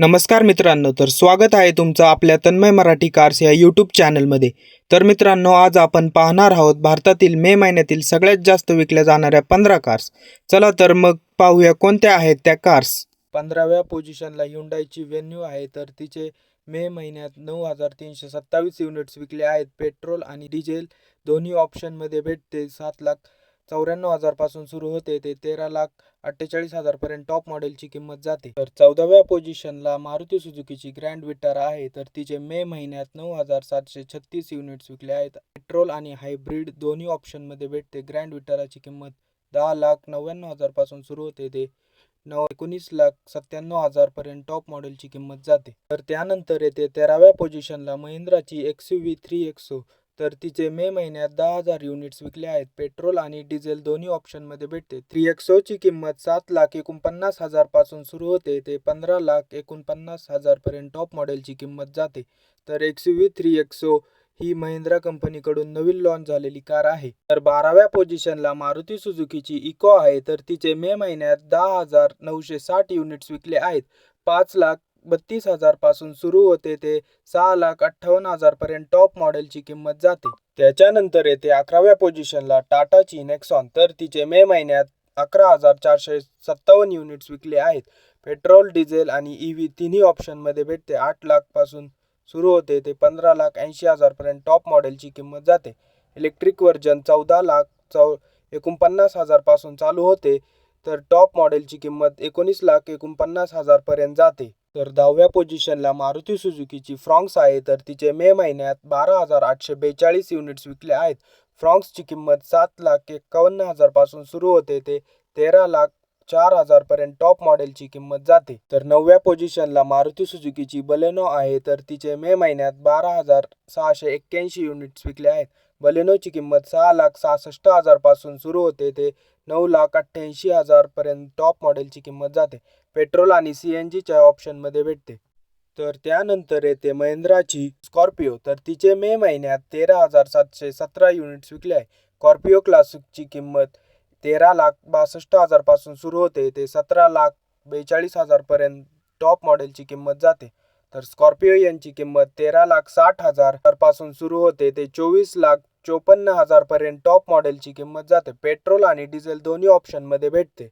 नमस्कार मित्रांनो तर स्वागत आहे तुमचं आपल्या तन्मय मराठी कार्स या यूट्यूब चॅनलमध्ये तर मित्रांनो आज आपण पाहणार आहोत भारतातील मे महिन्यातील सगळ्यात जास्त विकल्या जाणाऱ्या पंधरा कार्स. चला तर मग पाहूया कोणत्या आहेत त्या कार्स. पंधराव्या पोझिशनला युंडायची व्हेन्यू आहे तर तिचे मे महिन्यात नऊ हजार तीनशे सत्तावीस युनिट्स विकले आहेत. पेट्रोल आणि डिझेल दोन्ही ऑप्शनमध्ये भेटते. सात लाख चौऱ्याण्णव हजारपासून सुरू होते ते तेरा लाख अठ्ठेचाळीस हजारपर्यंत टॉप मॉडेलची किंमत जाते. तर चौदाव्या पोझिशनला मारुती सुझुकीची ग्रँड विटार आहे तर तिचे मे महिन्यात नऊ हजार सातशे छत्तीस युनिट्स विकले आहेत. पेट्रोल आणि हायब्रिड दोन्ही ऑप्शनमध्ये भेटते. ग्रँड विटाराची किंमत दहा लाख नव्याण्णव हजारपासून सुरू होते ते नऊ एकोणीस लाख सत्त्याण्णव हजारपर्यंत टॉप मॉडेलची किंमत जाते. तर त्यानंतर येते तेराव्या पोझिशनला महिंद्राची X U V three XO तर तिचे मे महिन्यात दहा हजार युनिट्स विकले आहेत. पेट्रोल आणि डिझेल दोन्ही ऑप्शनमध्ये भेटते. थ्री एक्सोची किंमत सात लाख एकोणपन्नास हजारपासून सुरू होते. ते पंधरा लाख एकोणपन्नास हजारपर्यंत टॉप मॉडेलची किंमत जाते. तर एक्स व्ही थ्री एक्सो ही महिंद्रा कंपनीकडून नवीन लॉन्च झालेली कार आहे. तर बाराव्या पोझिशनला मारुती सुझुकीची इको आहे. तर तिचे मे महिन्यात दहा हजार नऊशे साठ युनिट्स विकले आहेत. पाच लाख बत्तीस हजारपासून सुरू होते ते सहा लाख अठ्ठावन्न हजारपर्यंत टॉप मॉडेलची किंमत जाते. त्याच्यानंतर येते अकराव्या पोझिशनला टाटाची नेक्सॉन. तर तिचे मे महिन्यात अकरा हजार चारशे सत्तावन्न युनिट्स विकले आहेत. पेट्रोल डिझेल आणि ई व्ही तिन्ही ऑप्शनमध्ये भेटते. आठ लाखपासून सुरू होते ते पंधरा लाख ऐंशी हजारपर्यंत टॉप मॉडेलची किंमत जाते. इलेक्ट्रिक व्हर्जन चौदा लाख चौ एकोणपन्नास हजारपासून चालू होते. तर टॉप मॉडेलची किंमत एकोणीस लाख एकोणपन्नास हजारपर्यंत जाते. तर दहाव्या पोझिशनला मारुती सुझुकीची फ्रॉन्क्स आहे तर तिचे मे महिन्यात बारा हजार आठशे बेचाळीस युनिट्स विकले आहेत. फ्रॉन्क्सची किंमत सात लाख एकावन्न हजारपासून सुरू होते ते तेरा लाख चार हजारपर्यंत टॉप मॉडेलची किंमत जाते. तर नवव्या पोझिशनला मारुती सुझुकीची बलेनो आहे तर तिचे मे महिन्यात बारा हजार सहाशे एक्क्याऐंशी युनिट्स विकले आहेत. बलेनोची किंमत सहा लाख सहासष्ट हजारपासून सुरू होते ते नऊ लाख अठ्ठ्याऐंशी हजारपर्यंत टॉप मॉडेलची किंमत जाते. पेट्रोल आणि सी एन जीच्या ऑप्शनमध्ये भेटते. तर त्यानंतर येते महिंद्राची स्कॉर्पिओ. तर तिचे मे महिन्यात तेरा हजार सातशे सतरा युनिट्स विकले आहे. स्कॉर्पिओ क्लासिकची किंमत तेरा लाख बासष्ट हजारपासून सुरू होते ते सतरा लाख बेचाळीस हजारपर्यंत टॉप मॉडेलची किंमत जाते. तर स्कॉर्पिओ यांची किंमत तेरा लाख साठ हजारपासून सुरू होते ते चोवीस लाख चोपन्न हजारपर्यंत टॉप मॉडेलची किंमत जाते. पेट्रोल आणि डिझेल दोन्ही ऑप्शनमध्ये भेटते.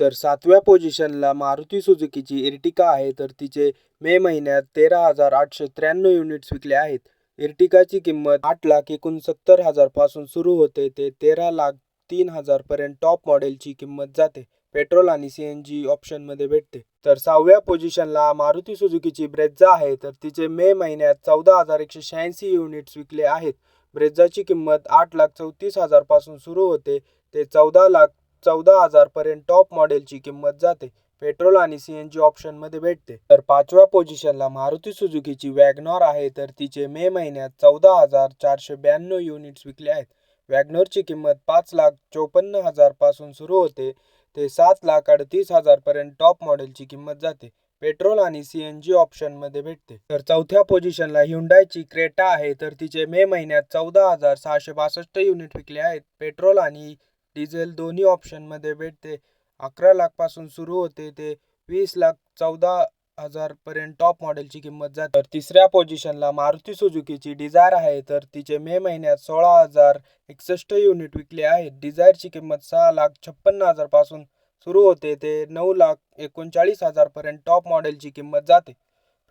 तर सातव्या पोझिशनला मारुती सुझुकीची इर्टिका आहे तर तिचे मे महिन्यात तेरा हजार आठशे त्र्याण्णव युनिट्स विकले आहेत. इर्टिकाची किंमत आठ लाख एकोणसत्तर हजारपासून सुरू होते ते तेरा लाख तीन हजारपर्यंत टॉप मॉडेलची किंमत जाते. पेट्रोल आणि सी एन जी ऑप्शनमध्ये भेटते. तर सहाव्या पोझिशनला मारुती सुझुकीची ब्रेझा आहे. तर तिचे मे महिन्यात चौदा हजार एकशे शहाऐंशी युनिट्स विकले आहेत. ब्रेझाची किंमत आठ लाख चौतीस हजारपासून सुरू होते. ते चौदा लाख चौदा हजारपर्यंत टॉप मॉडेलची किंमत जाते. पेट्रोल आणि सी एन जी ऑप्शनमध्ये भेटते. तर पाचव्या पोझिशनला मारुती सुझुकीची वॅगनॉर आहे. तर तिचे मे महिन्यात चौदा हजार चारशे ब्याण्णव युनिट्स विकले आहेत. वॅगनॉरची किंमत पाच लाख चोपन्न हजारपासून सुरू होते. ते सात लाख अडतीस हजारपर्यंत टॉप मॉडेलची किंमत जाते. पेट्रोल आणि सी एन जी ऑप्शनमध्ये भेटते. तर चौथ्या पोझिशनला ह्युंडायची क्रेटा आहे तर तिचे मे महिन्यात चौदा हजार सहाशे बासष्ट युनिट विकले आहेत. पेट्रोल आणि डिझेल दोन्ही ऑप्शनमध्ये भेटते. अकरा लाखपासून सुरू होते ते वीस लाख चौदा हजारपर्यंत टॉप मॉडेलची किंमत जाते. तर तिसऱ्या पोझिशनला मारुती सुझुकीची डिझायर आहे. तर तिचे मे महिन्यात सोळा हजार एकसष्ट युनिट विकले आहेत. डिझायरची किंमत सहा लाख छप्पन्न हजारपासून सुरू होते. ते नऊ लाख एकोणचाळीस हजारपर्यंत टॉप मॉडेलची किंमत जाते.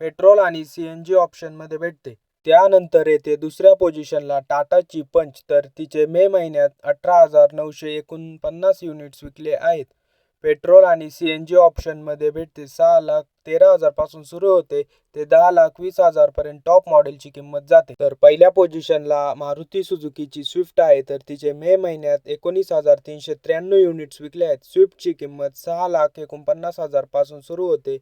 पेट्रोल आणि सी एन जी ऑप्शनमध्ये भेटते. त्यानंतर येते दुसऱ्या पोझिशनला टाटाची पंच. तर तिचे मे महिन्यात अठरा हजार नऊशे एकोणपन्नास युनिट्स विकले आहेत. पेट्रोल आणि सी एन जी ऑप्शनमध्ये भेटते. सहा लाख तेरा हजारपासून सुरू होते. ते दहा लाख वीस हजारपर्यंत टॉप मॉडेलची किंमत जाते. तर पहिल्या पोझिशनला मारुती सुझुकीची स्विफ्ट आहे. तर तिचे मे महिन्यात एकोणीस हजार तीनशे त्र्याण्णव युनिट्स विकले आहेत. स्विफ्टची किंमत सहा लाख एकोणपन्नास हजारपासून सुरू होते.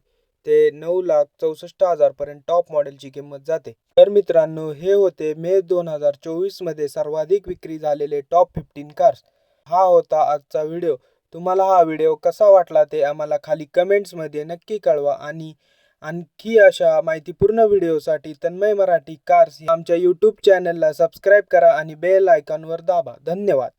ते नऊ लाख चौसष्ट हजारपर्यंत टॉप मॉडेलची किंमत जाते. तर मित्रांनो हे होते मे दोन हजार चोवीसमध्ये सर्वाधिक विक्री झालेले टॉप फिफ्टीन कार्स. हा होता आजचा व्हिडिओ. तुम्हाला हा व्हिडिओ कसा वाटला ते आम्हाला खाली कमेंट्समध्ये नक्की कळवा आणि आणखी अशा माहितीपूर्ण व्हिडिओसाठी तन्मय मराठी कार्स आमच्या यूट्यूब चॅनलला सबस्क्राईब करा आणि बेल आयकॉनवर दाबा. धन्यवाद.